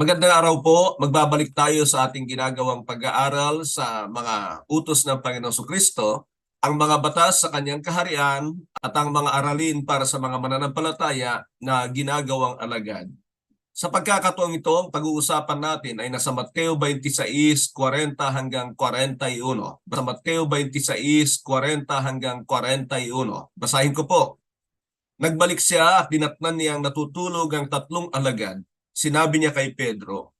Magandang araw po. Magbabalik tayo sa ating ginagawang pag-aaral sa mga utos ng Panginoong Kristo, ang mga batas sa kanyang kaharian at ang mga aralin para sa mga mananampalataya na ginagawang alagad. Sa pagkakataong ito, ang pag-uusapan natin ay nasa Mateo 26:40 hanggang 41. Sa Mateo 26:40 hanggang 41. Basahin ko po. Nagbalik siya at dinatnan niyang natutulog ang tatlong alagad sinabi niya kay Pedro,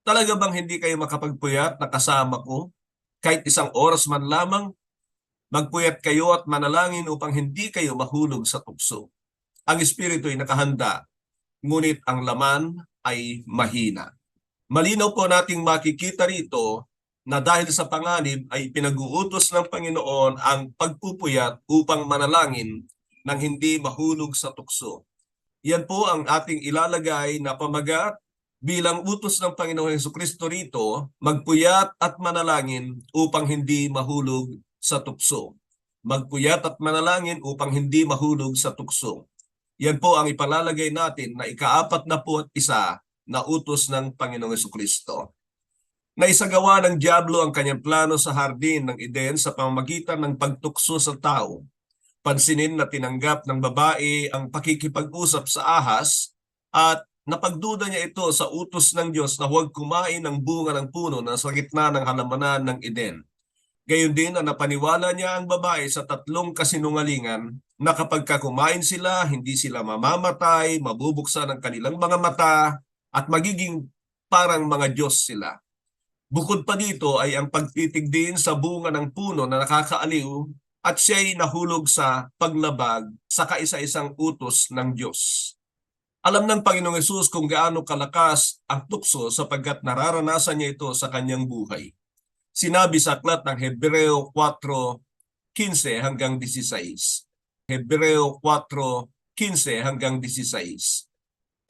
Talaga bang hindi kayo makapagpuyat na kasama ko? Kahit isang oras man lamang, magpuyat kayo at manalangin upang hindi kayo mahulog sa tukso. Ang espiritu ay nakahanda, ngunit ang laman ay mahina. Malinaw po nating makikita rito na dahil sa panganib ay pinag-uutos ng Panginoon ang pagpupuyat upang manalangin nang hindi mahulog sa tukso. Yan po ang ating ilalagay na pamagat bilang utos ng Panginoon Heso Kristo rito, magpuyat at manalangin upang hindi mahulog sa tukso. Magpuyat at manalangin upang hindi mahulog sa tukso. Yan po ang ipalalagay natin na ikaapat na po at isa na utos ng Panginoong Heso Kristo. Na isagawa ng Diablo ang kanyang plano sa hardin ng Eden sa pamamagitan ng pagtukso sa tao pansinin na tinanggap ng babae ang pakikipag-usap sa ahas at napagduda niya ito sa utos ng Diyos na huwag kumain ng bunga ng puno na sa gitna ng halamanan ng Eden. Gayon din na napaniwala niya ang babae sa tatlong kasinungalingan na kapag kumain sila, hindi sila mamamatay, mabubuksan ang kanilang mga mata at magiging parang mga Diyos sila. Bukod pa dito ay ang pagtitig din sa bunga ng puno na nakakaaliw at siya'y nahulog sa paglabag sa kaisa-isang utos ng Diyos. Alam ng Panginoong Yesus kung gaano kalakas ang tukso sapagkat nararanasan niya ito sa kanyang buhay. Sinabi sa aklat ng Hebreo 4:15 hanggang 16. Hebreo 4:15 hanggang 16.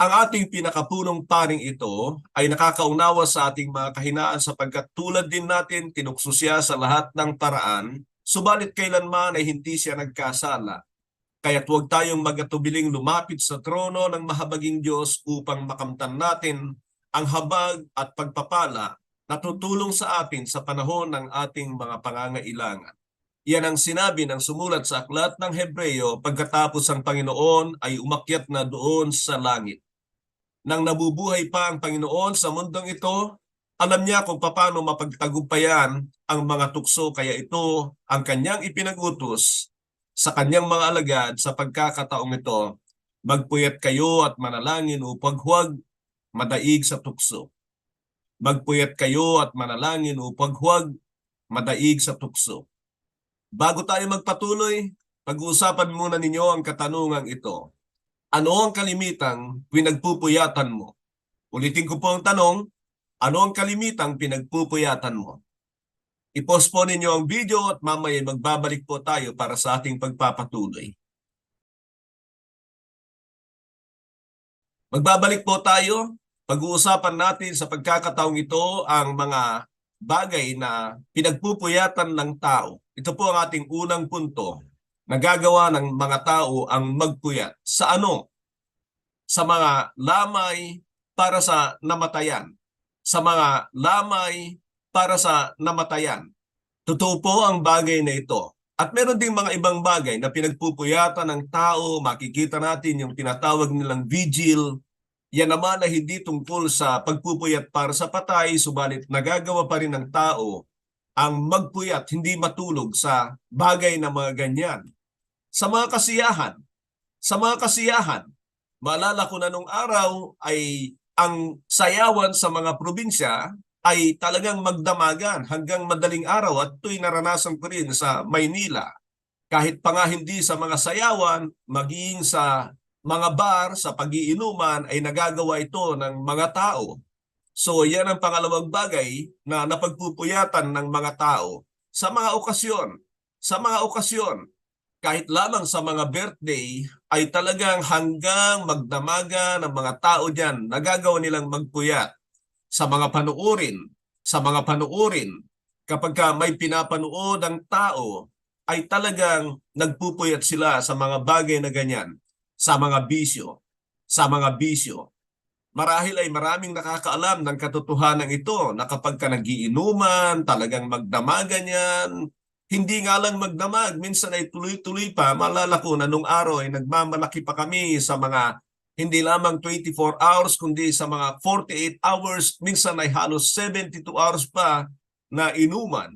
Ang ating pinakapunong paring ito ay nakakaunawa sa ating mga kahinaan sapagkat tulad din natin tinukso siya sa lahat ng paraan Subalit kailanman ay hindi siya nagkasala. Kaya't huwag tayong magatubiling lumapit sa trono ng mahabaging Diyos upang makamtan natin ang habag at pagpapala na tutulong sa atin sa panahon ng ating mga pangangailangan. Yan ang sinabi ng sumulat sa aklat ng Hebreo pagkatapos ang Panginoon ay umakyat na doon sa langit. Nang nabubuhay pa ang Panginoon sa mundong ito, alam niya kung paano mapagtagumpayan ang mga tukso kaya ito ang kanyang ipinag-utos sa kanyang mga alagad sa pagkakataong ito. Magpuyat kayo at manalangin upang huwag madaig sa tukso. Magpuyat kayo at manalangin upang huwag madaig sa tukso. Bago tayo magpatuloy, pag-uusapan muna ninyo ang katanungang ito. Ano ang kalimitang pinagpupuyatan mo? Ulitin ko po ang tanong, ano ang kalimitang pinagpupuyatan mo? I-post po ninyo ang video at mamaya magbabalik po tayo para sa ating pagpapatuloy. Magbabalik po tayo. Pag-uusapan natin sa pagkakataong ito ang mga bagay na pinagpupuyatan ng tao. Ito po ang ating unang punto. Nagagawa ng mga tao ang magpuyat. Sa ano? Sa mga lamay para sa namatayan sa mga lamay para sa namatayan. Totoo po ang bagay na ito. At meron ding mga ibang bagay na pinagpupuyatan ng tao, makikita natin yung tinatawag nilang vigil. Yan naman ay hindi tungkol sa pagpupuyat para sa patay, subalit nagagawa pa rin ng tao ang magpuyat, hindi matulog sa bagay na mga ganyan. Sa mga kasiyahan, sa mga kasiyahan, maalala ko na nung araw ay ang sayawan sa mga probinsya ay talagang magdamagan hanggang madaling araw at ito'y naranasan ko rin sa Maynila. Kahit pa nga hindi sa mga sayawan, maging sa mga bar, sa pagiinuman ay nagagawa ito ng mga tao. So yan ang pangalawang bagay na napagpupuyatan ng mga tao sa mga okasyon. Sa mga okasyon, kahit lamang sa mga birthday ay talagang hanggang magdamaga ng mga tao diyan nagagawa nilang magpuyat sa mga panuurin sa mga panuurin kapag ka may pinapanood ang tao ay talagang nagpupuyat sila sa mga bagay na ganyan sa mga bisyo, sa mga bisyo. Marahil ay maraming nakakaalam ng katotohanan ito na kapag ka nagiinuman, talagang magdamagan yan, hindi nga lang magdamag, minsan ay tuloy-tuloy pa. Malala ko na nung araw ay nagmamalaki pa kami sa mga hindi lamang 24 hours kundi sa mga 48 hours, minsan ay halos 72 hours pa na inuman.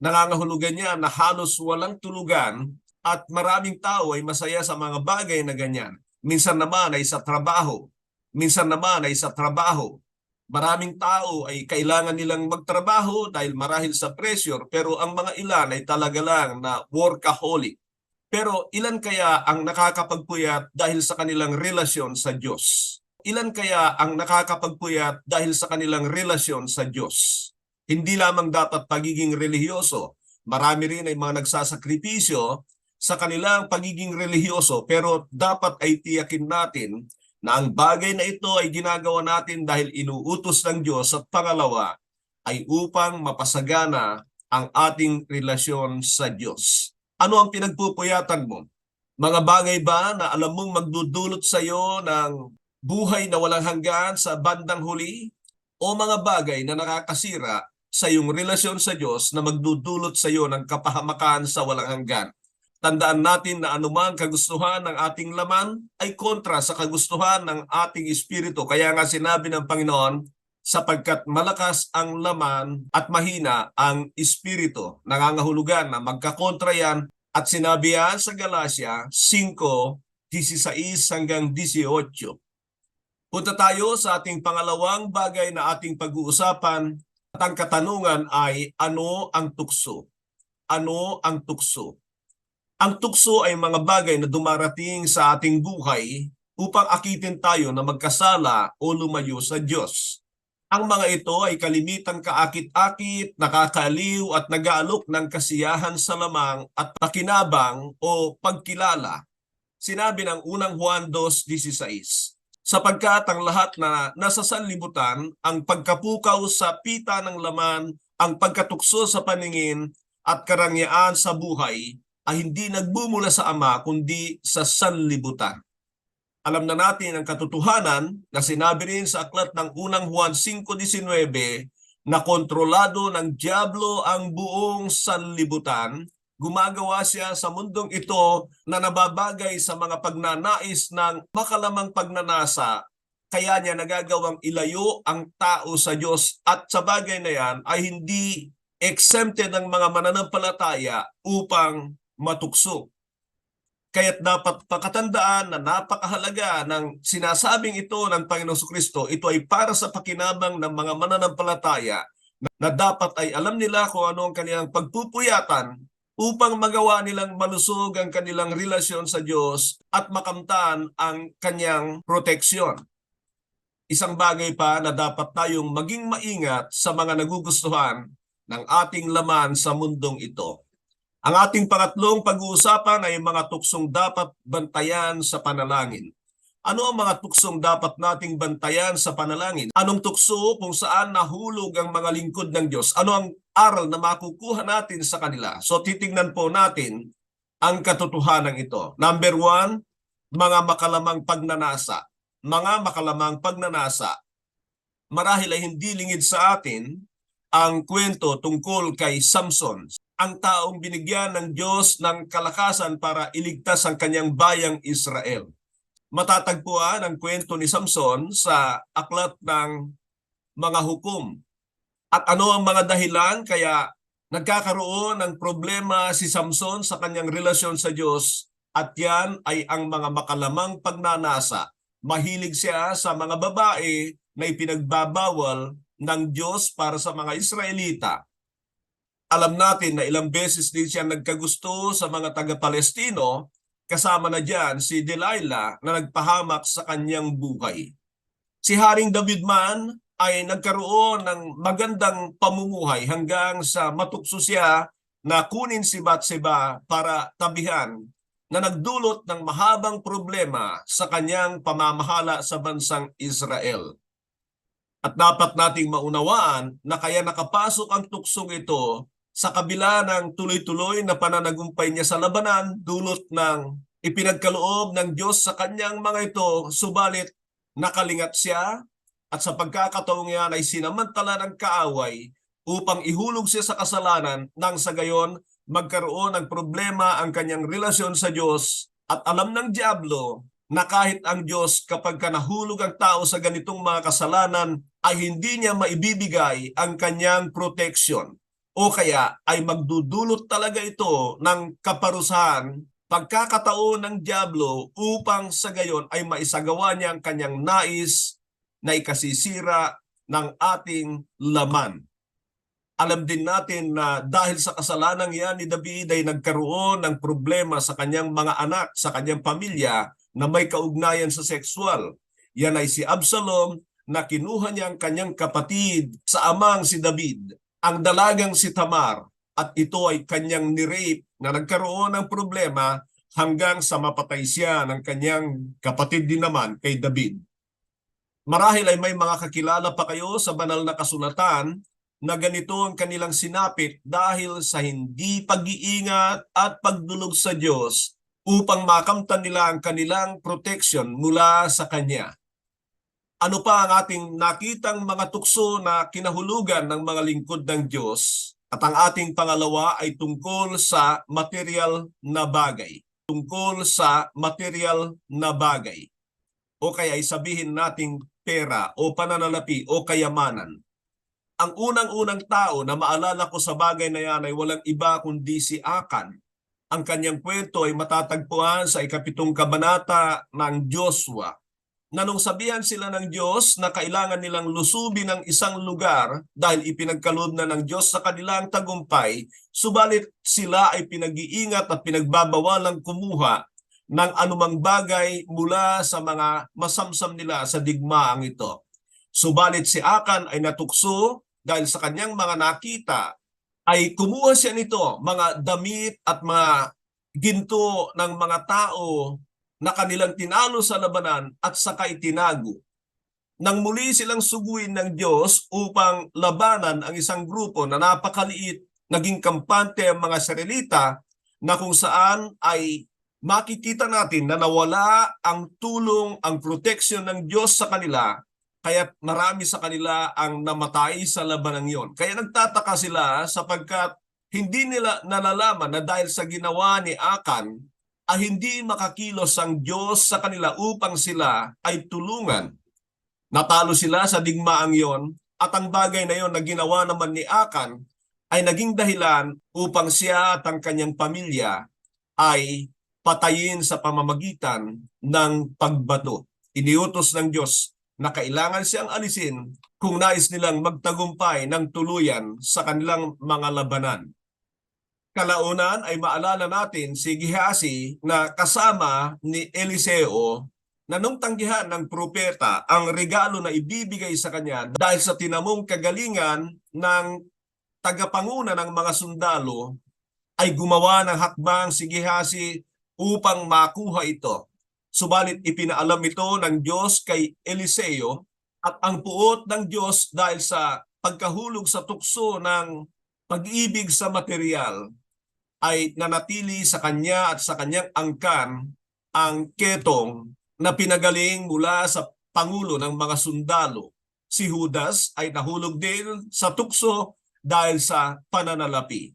Nangangahulugan niya na halos walang tulugan at maraming tao ay masaya sa mga bagay na ganyan. Minsan naman ay sa trabaho, minsan naman ay sa trabaho. Maraming tao ay kailangan nilang magtrabaho dahil marahil sa pressure pero ang mga ilan ay talaga lang na workaholic. Pero ilan kaya ang nakakapagpuyat dahil sa kanilang relasyon sa Diyos? Ilan kaya ang nakakapagpuyat dahil sa kanilang relasyon sa Diyos? Hindi lamang dapat pagiging relihiyoso. Marami rin ay mga nagsasakripisyo sa kanilang pagiging relihiyoso pero dapat ay tiyakin natin na ang bagay na ito ay ginagawa natin dahil inuutos ng Diyos at pangalawa ay upang mapasagana ang ating relasyon sa Diyos. Ano ang pinagpupuyatan mo? Mga bagay ba na alam mong magdudulot sa iyo ng buhay na walang hanggan sa bandang huli? O mga bagay na nakakasira sa iyong relasyon sa Diyos na magdudulot sa iyo ng kapahamakan sa walang hanggan? Tandaan natin na anumang kagustuhan ng ating laman ay kontra sa kagustuhan ng ating espiritu. Kaya nga sinabi ng Panginoon, sapagkat malakas ang laman at mahina ang espiritu. Nangangahulugan na magkakontra yan at sinabi yan sa Galacia 5:16 hanggang 18. Punta tayo sa ating pangalawang bagay na ating pag-uusapan at ang katanungan ay ano ang tukso? Ano ang tukso? Ang tukso ay mga bagay na dumarating sa ating buhay upang akitin tayo na magkasala o lumayo sa Diyos. Ang mga ito ay kalimitang kaakit-akit, nakakaliw at nag-aalok ng kasiyahan sa lamang at pakinabang o pagkilala. Sinabi ng unang Juan 2.16, sapagkat ang lahat na nasa sanlibutan, ang pagkapukaw sa pita ng laman, ang pagkatukso sa paningin at karangyaan sa buhay ay hindi nagbumula sa Ama kundi sa sanlibutan. Alam na natin ang katotohanan na sinabi rin sa aklat ng unang Juan 5.19 na kontrolado ng Diablo ang buong sanlibutan. Gumagawa siya sa mundong ito na nababagay sa mga pagnanais ng makalamang pagnanasa kaya niya nagagawang ilayo ang tao sa Diyos at sa bagay na yan ay hindi exempted ng mga mananampalataya upang matukso. Kaya't dapat pakatandaan na napakahalaga ng sinasabing ito ng Panginoong Kristo, ito ay para sa pakinabang ng mga mananampalataya na dapat ay alam nila kung ano ang kanilang pagpupuyatan upang magawa nilang malusog ang kanilang relasyon sa Diyos at makamtan ang kanyang proteksyon. Isang bagay pa na dapat tayong maging maingat sa mga nagugustuhan ng ating laman sa mundong ito. Ang ating pangatlong pag-uusapan ay mga tuksong dapat bantayan sa panalangin. Ano ang mga tuksong dapat nating bantayan sa panalangin? Anong tukso kung saan nahulog ang mga lingkod ng Diyos? Ano ang aral na makukuha natin sa kanila? So titingnan po natin ang katotohanan ito. Number one, mga makalamang pagnanasa. Mga makalamang pagnanasa. Marahil ay hindi lingid sa atin ang kwento tungkol kay Samson ang taong binigyan ng Diyos ng kalakasan para iligtas ang kanyang bayang Israel. Matatagpuan ang kwento ni Samson sa aklat ng mga hukom. At ano ang mga dahilan kaya nagkakaroon ng problema si Samson sa kanyang relasyon sa Diyos at yan ay ang mga makalamang pagnanasa. Mahilig siya sa mga babae na ipinagbabawal ng Diyos para sa mga Israelita alam natin na ilang beses din siya nagkagusto sa mga taga-Palestino, kasama na diyan si Delilah na nagpahamak sa kanyang buhay. Si Haring David man ay nagkaroon ng magandang pamumuhay hanggang sa matukso siya na kunin si Batseba para tabihan na nagdulot ng mahabang problema sa kanyang pamamahala sa bansang Israel. At dapat nating maunawaan na kaya nakapasok ang tuksong ito sa kabila ng tuloy-tuloy na pananagumpay niya sa labanan dulot ng Ipinagkaloob ng Diyos sa kanyang mga ito, subalit nakalingat siya at sa pagkakataong yan ay sinamantala ng kaaway upang ihulog siya sa kasalanan nang sa gayon magkaroon ng problema ang kanyang relasyon sa Diyos at alam ng Diablo na kahit ang Diyos kapag ka nahulog ang tao sa ganitong mga kasalanan ay hindi niya maibibigay ang kanyang protection o kaya ay magdudulot talaga ito ng kaparusahan pagkakataon ng Diablo upang sa gayon ay maisagawa niya ang kanyang nais na ikasisira ng ating laman. Alam din natin na dahil sa kasalanan yan ni David ay nagkaroon ng problema sa kanyang mga anak, sa kanyang pamilya na may kaugnayan sa sexual. Yan ay si Absalom na kinuha niya ang kanyang kapatid sa amang si David, ang dalagang si Tamar, at ito ay kanyang nirape na nagkaroon ng problema hanggang sa mapatay siya ng kanyang kapatid din naman kay David. Marahil ay may mga kakilala pa kayo sa banal na kasulatan na ganito ang kanilang sinapit dahil sa hindi pag-iingat at pagdulog sa Diyos upang makamtan nila ang kanilang protection mula sa Kanya. Ano pa ang ating nakitang mga tukso na kinahulugan ng mga lingkod ng Diyos? At ang ating pangalawa ay tungkol sa material na bagay. Tungkol sa material na bagay. O kaya ay sabihin nating pera o pananalapi o kayamanan ang unang-unang tao na maalala ko sa bagay na yan ay walang iba kundi si Akan. Ang kanyang kwento ay matatagpuan sa ikapitong kabanata ng Joshua na nung sabihan sila ng Diyos na kailangan nilang lusubin ng isang lugar dahil ipinagkaloob na ng Diyos sa kanilang tagumpay, subalit sila ay pinag-iingat at pinagbabawalang kumuha ng anumang bagay mula sa mga masamsam nila sa digmaang ito. Subalit si Akan ay natukso dahil sa kanyang mga nakita ay kumuha siya nito, mga damit at mga ginto ng mga tao na kanilang tinalo sa labanan at saka itinago. Nang muli silang suguin ng Diyos upang labanan ang isang grupo na napakaliit, naging kampante ang mga Israelita na kung saan ay makikita natin na nawala ang tulong, ang protection ng Diyos sa kanila kaya marami sa kanila ang namatay sa labanang yon. Kaya nagtataka sila sapagkat hindi nila nalalaman na dahil sa ginawa ni Akan ay hindi makakilos ang Diyos sa kanila upang sila ay tulungan. Natalo sila sa digmaang yon at ang bagay na yon na ginawa naman ni Akan ay naging dahilan upang siya at ang kanyang pamilya ay patayin sa pamamagitan ng pagbato. Iniutos ng Diyos na kailangan siyang alisin kung nais nilang magtagumpay ng tuluyan sa kanilang mga labanan. Kalaunan ay maalala natin si Gehazi na kasama ni Eliseo na nung tanggihan ng propeta ang regalo na ibibigay sa kanya dahil sa tinamong kagalingan ng tagapanguna ng mga sundalo ay gumawa ng hakbang si Gehazi upang makuha ito. Subalit ipinaalam ito ng Diyos kay Eliseo at ang puot ng Diyos dahil sa pagkahulog sa tukso ng pag-ibig sa material ay nanatili sa kanya at sa kanyang angkan ang ketong na pinagaling mula sa pangulo ng mga sundalo. Si Judas ay nahulog din sa tukso dahil sa pananalapi.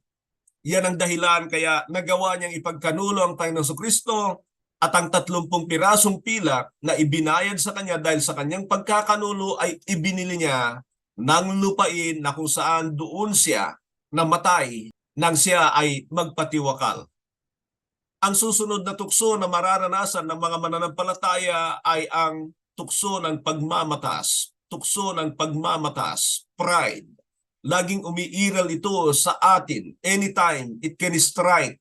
Yan ang dahilan kaya nagawa niyang ipagkanulo ang Panginoon Kristo at ang tatlumpung pirasong pilak na ibinayad sa kanya dahil sa kanyang pagkakanulo ay ibinili niya ng lupain na kung saan doon siya namatay nang siya ay magpatiwakal. Ang susunod na tukso na mararanasan ng mga mananampalataya ay ang tukso ng pagmamatas. Tukso ng pagmamatas, pride. Laging umiiral ito sa atin. Anytime it can strike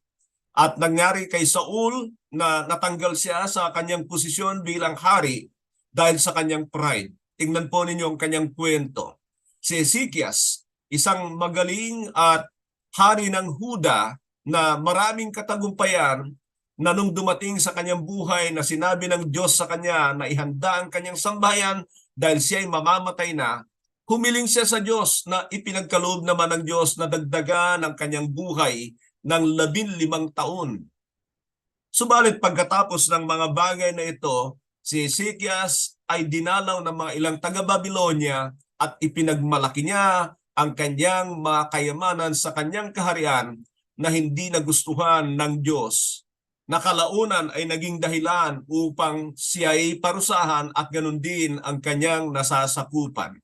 at nangyari kay Saul na natanggal siya sa kanyang posisyon bilang hari dahil sa kanyang pride. Tingnan po ninyo ang kanyang kwento. Si Ezekias, isang magaling at hari ng Huda na maraming katagumpayan na nung dumating sa kanyang buhay na sinabi ng Diyos sa kanya na ihanda ang kanyang sambayan dahil siya ay mamamatay na, humiling siya sa Diyos na ipinagkaloob naman ng Diyos na dagdagan ang kanyang buhay ng labin limang taon. Subalit pagkatapos ng mga bagay na ito, si Ezekias ay dinalaw ng mga ilang taga-Babylonia at ipinagmalaki niya ang kanyang mga kayamanan sa kanyang kaharian na hindi nagustuhan ng Diyos. Nakalaunan ay naging dahilan upang siya ay parusahan at ganun din ang kanyang nasasakupan.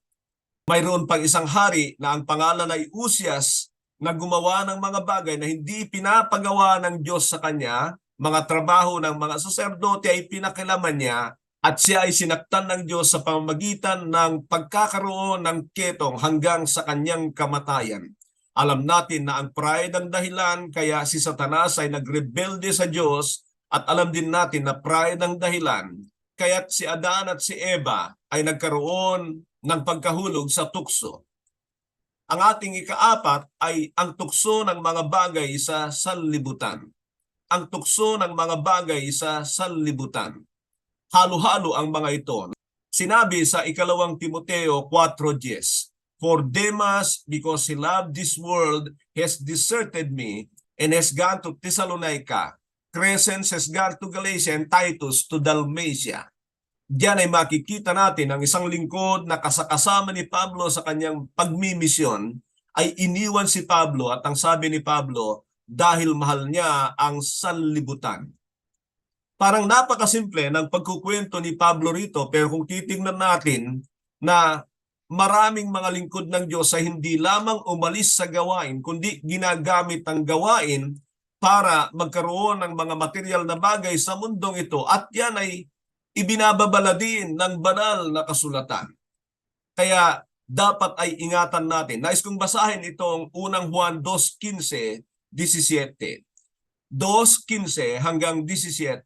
Mayroon pang isang hari na ang pangalan ay Usias na gumawa ng mga bagay na hindi pinapagawa ng Diyos sa kanya, mga trabaho ng mga saserdote ay pinakilaman niya at siya ay sinaktan ng Diyos sa pamamagitan ng pagkakaroon ng ketong hanggang sa kanyang kamatayan. Alam natin na ang pride ang dahilan kaya si Satanas ay nagrebelde sa Diyos at alam din natin na pride ang dahilan kaya si Adan at si Eva ay nagkaroon ng pagkahulog sa tukso. Ang ating ikaapat ay ang tukso ng mga bagay sa sanlibutan. Ang tukso ng mga bagay sa sanlibutan. Halo-halo ang mga ito. Sinabi sa ikalawang Timoteo 4.10, For Demas, because he loved this world, has deserted me and has gone to Thessalonica. Crescens has gone to Galatia and Titus to Dalmatia. Diyan ay makikita natin ang isang lingkod na kasakasama ni Pablo sa kanyang pagmimisyon ay iniwan si Pablo at ang sabi ni Pablo dahil mahal niya ang sanlibutan. Parang napakasimple ng pagkukwento ni Pablo rito pero kung titingnan natin na maraming mga lingkod ng Diyos ay hindi lamang umalis sa gawain kundi ginagamit ang gawain para magkaroon ng mga material na bagay sa mundong ito at yan ay ibinababala din ng banal na kasulatan. Kaya dapat ay ingatan natin. Nais kong basahin itong unang Juan 2.15, 17. 2.15 hanggang 17.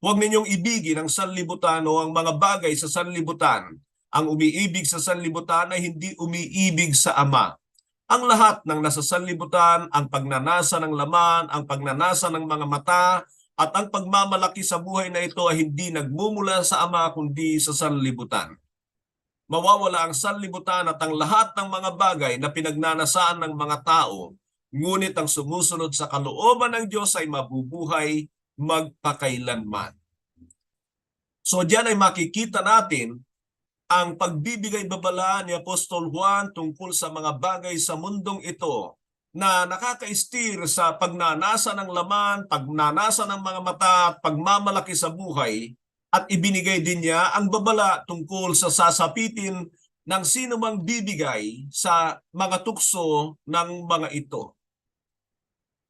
Huwag ninyong ibigin ang sanlibutan o ang mga bagay sa sanlibutan. Ang umiibig sa sanlibutan ay hindi umiibig sa Ama. Ang lahat ng nasa sanlibutan, ang pagnanasa ng laman, ang pagnanasa ng mga mata, at ang pagmamalaki sa buhay na ito ay hindi nagmumula sa Ama kundi sa sanlibutan. Mawawala ang sanlibutan at ang lahat ng mga bagay na pinagnanasaan ng mga tao, ngunit ang sumusunod sa kalooban ng Diyos ay mabubuhay magpakailanman. So diyan ay makikita natin ang pagbibigay babala ni Apostol Juan tungkol sa mga bagay sa mundong ito na nakaka-steer sa pagnanasa ng laman, pagnanasa ng mga mata at pagmamalaki sa buhay at ibinigay din niya ang babala tungkol sa sasapitin ng sino mang bibigay sa mga tukso ng mga ito.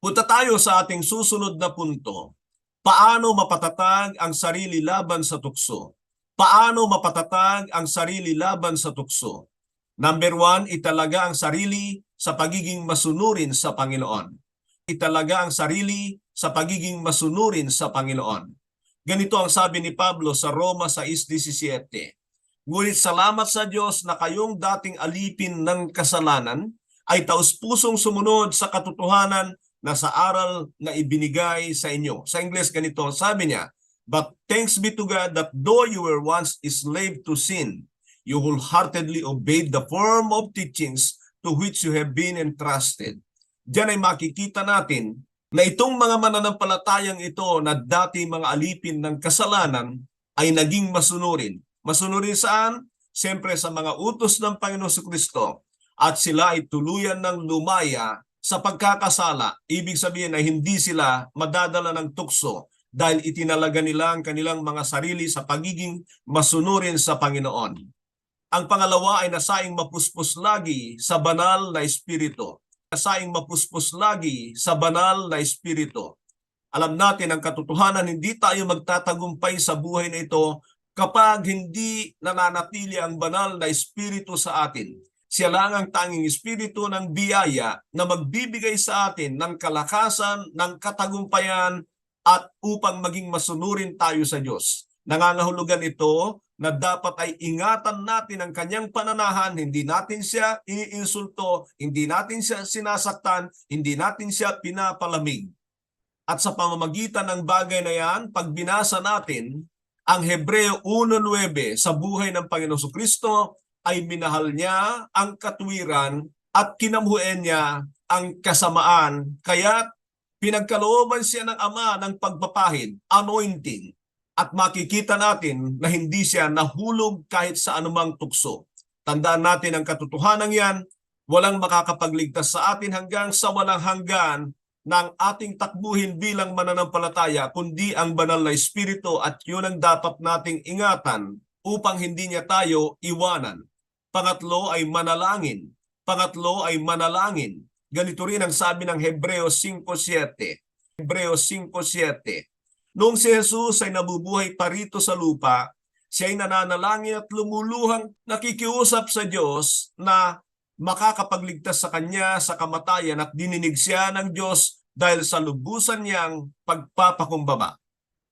Punta tayo sa ating susunod na punto. Paano mapatatag ang sarili laban sa tukso? Paano mapatatag ang sarili laban sa tukso? Number one, italaga ang sarili sa pagiging masunurin sa Panginoon. Italaga ang sarili sa pagiging masunurin sa Panginoon. Ganito ang sabi ni Pablo sa Roma 6.17. Ngunit salamat sa Diyos na kayong dating alipin ng kasalanan ay taus-pusong sumunod sa katotohanan na sa aral na ibinigay sa inyo. Sa Ingles ganito, sabi niya, But thanks be to God that though you were once slave to sin, you wholeheartedly obeyed the form of teachings to which you have been entrusted. Diyan ay makikita natin na itong mga mananampalatayang ito na dati mga alipin ng kasalanan ay naging masunurin. Masunurin saan? Siyempre sa mga utos ng Panginoon Kristo at sila ay tuluyan ng lumaya sa pagkakasala. Ibig sabihin ay hindi sila madadala ng tukso dahil itinalaga nila ang kanilang mga sarili sa pagiging masunurin sa Panginoon. Ang pangalawa ay nasaing mapuspos lagi sa banal na espiritu. Nasaing mapuspos lagi sa banal na espiritu. Alam natin ang katotohanan, hindi tayo magtatagumpay sa buhay na ito kapag hindi nananatili ang banal na espiritu sa atin. Siya lang ang tanging espiritu ng biyaya na magbibigay sa atin ng kalakasan, ng katagumpayan at upang maging masunurin tayo sa Diyos. Nangangahulugan ito na dapat ay ingatan natin ang kanyang pananahan, hindi natin siya iniinsulto, hindi natin siya sinasaktan, hindi natin siya pinapalamig. At sa pamamagitan ng bagay na yan, pag binasa natin ang Hebreo 1.9 sa buhay ng Panginoon Kristo, ay minahal niya ang katwiran at kinamuhin niya ang kasamaan. Kaya Pinagkalooban siya ng Ama ng pagpapahid, anointing, at makikita natin na hindi siya nahulog kahit sa anumang tukso. Tandaan natin ang katotohanan yan, walang makakapagligtas sa atin hanggang sa walang hanggan ng ating takbuhin bilang mananampalataya, kundi ang banal na Espiritu at yun ang dapat nating ingatan upang hindi niya tayo iwanan. Pangatlo ay manalangin. Pangatlo ay manalangin. Ganito rin ang sabi ng Hebreo 5.7. Hebreo 5.7. Noong si Jesus ay nabubuhay pa rito sa lupa, siya ay nananalangin at lumuluhang nakikiusap sa Diyos na makakapagligtas sa kanya sa kamatayan at dininig siya ng Diyos dahil sa lubusan niyang pagpapakumbaba.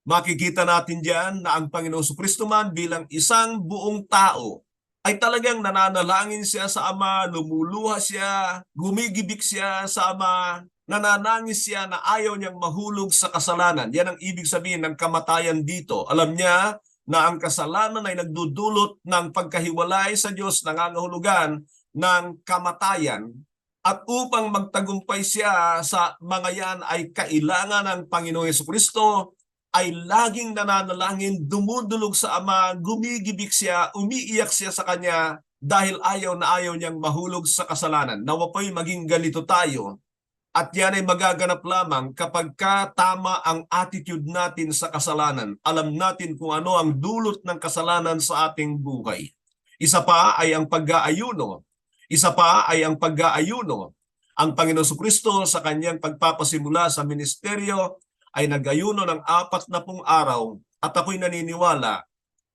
Makikita natin diyan na ang Panginoong Kristo man bilang isang buong tao ay talagang nananalangin siya sa Ama, lumuluha siya, gumigibik siya sa Ama, nananangis siya na ayaw niyang mahulog sa kasalanan. Yan ang ibig sabihin ng kamatayan dito. Alam niya na ang kasalanan ay nagdudulot ng pagkahiwalay sa Diyos, nangangahulugan ng kamatayan. At upang magtagumpay siya sa mga yan ay kailangan ng Panginoong Yeso Kristo ay laging nananalangin, dumudulog sa Ama, gumigibik siya, umiiyak siya sa Kanya dahil ayaw na ayaw niyang mahulog sa kasalanan. Nawa po'y maging ganito tayo. At yan ay magaganap lamang kapag ka tama ang attitude natin sa kasalanan. Alam natin kung ano ang dulot ng kasalanan sa ating buhay. Isa pa ay ang pag-aayuno. Isa pa ay ang pag-aayuno. Ang Panginoon Kristo sa kanyang pagpapasimula sa ministeryo ay nagayuno ng apat na pung araw at ako'y naniniwala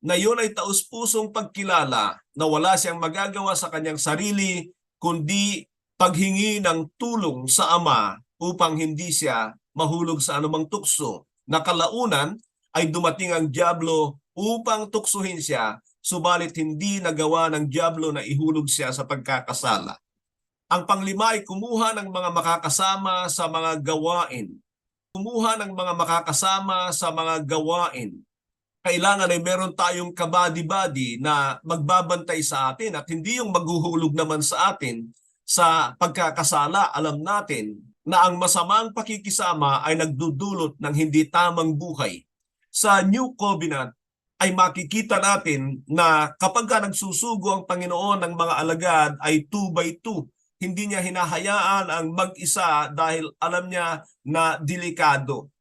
na yun ay taus-pusong pagkilala na wala siyang magagawa sa kanyang sarili kundi paghingi ng tulong sa Ama upang hindi siya mahulog sa anumang tukso. Nakalaunan ay dumating ang Diablo upang tuksuhin siya, subalit hindi nagawa ng Diablo na ihulog siya sa pagkakasala. Ang panglima ay kumuha ng mga makakasama sa mga gawain kumuha ng mga makakasama sa mga gawain. Kailangan ay meron tayong kabady-body na magbabantay sa atin at hindi yung maghuhulog naman sa atin sa pagkakasala. Alam natin na ang masamang pakikisama ay nagdudulot ng hindi tamang buhay. Sa New Covenant ay makikita natin na kapag ka nagsusugo ang Panginoon ng mga alagad ay 2 by 2 hindi niya hinahayaan ang mag-isa dahil alam niya na delikado.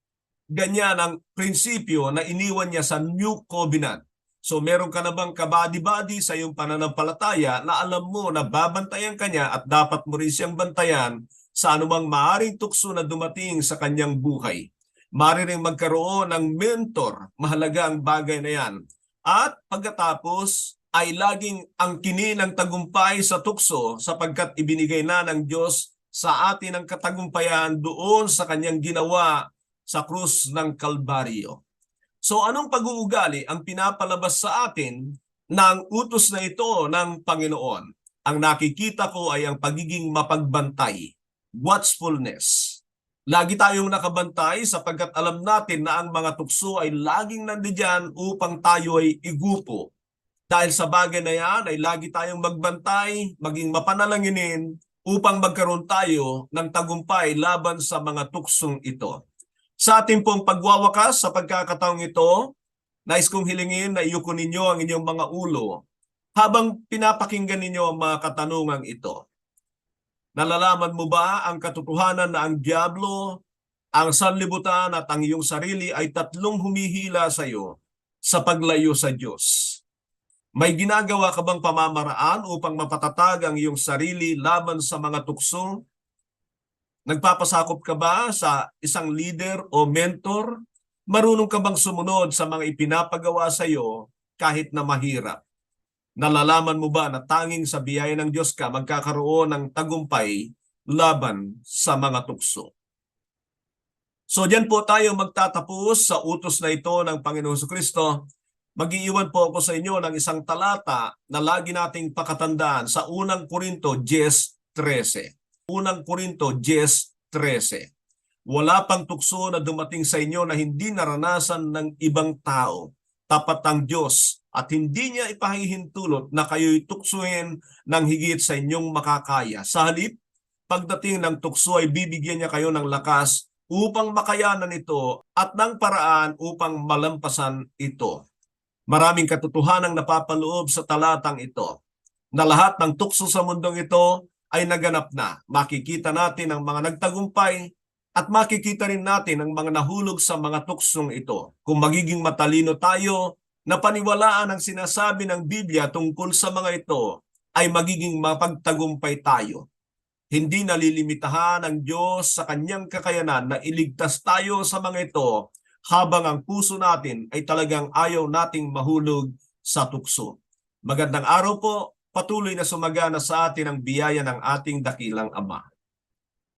Ganyan ang prinsipyo na iniwan niya sa New Covenant. So meron ka na bang kabady-bady sa iyong pananampalataya na alam mo na babantayan ka niya at dapat mo rin siyang bantayan sa anumang maaring tukso na dumating sa kanyang buhay. Maaari rin magkaroon ng mentor, mahalaga ang bagay na yan. At pagkatapos, ay laging ang kini ng tagumpay sa tukso sapagkat ibinigay na ng Diyos sa atin ang katagumpayan doon sa kanyang ginawa sa krus ng Kalbaryo. So anong pag-uugali ang pinapalabas sa atin ng utos na ito ng Panginoon? Ang nakikita ko ay ang pagiging mapagbantay, watchfulness. Lagi tayong nakabantay sapagkat alam natin na ang mga tukso ay laging nandiyan upang tayo ay igupo dahil sa bagay na yan ay lagi tayong magbantay, maging mapanalanginin upang magkaroon tayo ng tagumpay laban sa mga tuksong ito. Sa ating pong pagwawakas sa pagkakataong ito, nais kong hilingin na iyuko ninyo ang inyong mga ulo habang pinapakinggan ninyo ang mga katanungang ito. Nalalaman mo ba ang katotohanan na ang Diablo, ang sanlibutan at ang iyong sarili ay tatlong humihila sa iyo sa paglayo sa Diyos? May ginagawa ka bang pamamaraan upang mapatatag ang iyong sarili laban sa mga tukso? Nagpapasakop ka ba sa isang leader o mentor? Marunong ka bang sumunod sa mga ipinapagawa sa iyo kahit na mahirap? Nalalaman mo ba na tanging sa biyaya ng Diyos ka magkakaroon ng tagumpay laban sa mga tukso? So diyan po tayo magtatapos sa utos na ito ng Panginoon Kristo Magiiwan po ako sa inyo ng isang talata na lagi nating pakatandaan sa unang Korinto 10.13. Unang Korinto 10.13. Wala pang tukso na dumating sa inyo na hindi naranasan ng ibang tao. Tapat ang Diyos at hindi niya ipahihintulot na kayo'y tuksuhin ng higit sa inyong makakaya. Sa halip, pagdating ng tukso ay bibigyan niya kayo ng lakas upang makayanan ito at ng paraan upang malampasan ito. Maraming katotohanang napapaloob sa talatang ito na lahat ng tukso sa mundong ito ay naganap na. Makikita natin ang mga nagtagumpay at makikita rin natin ang mga nahulog sa mga tuksong ito. Kung magiging matalino tayo na paniwalaan ang sinasabi ng Biblia tungkol sa mga ito, ay magiging mapagtagumpay tayo. Hindi nalilimitahan ang Diyos sa kanyang kakayanan na iligtas tayo sa mga ito habang ang puso natin ay talagang ayaw nating mahulog sa tukso. Magandang araw po, patuloy na sumagana sa atin ang biyaya ng ating dakilang Ama.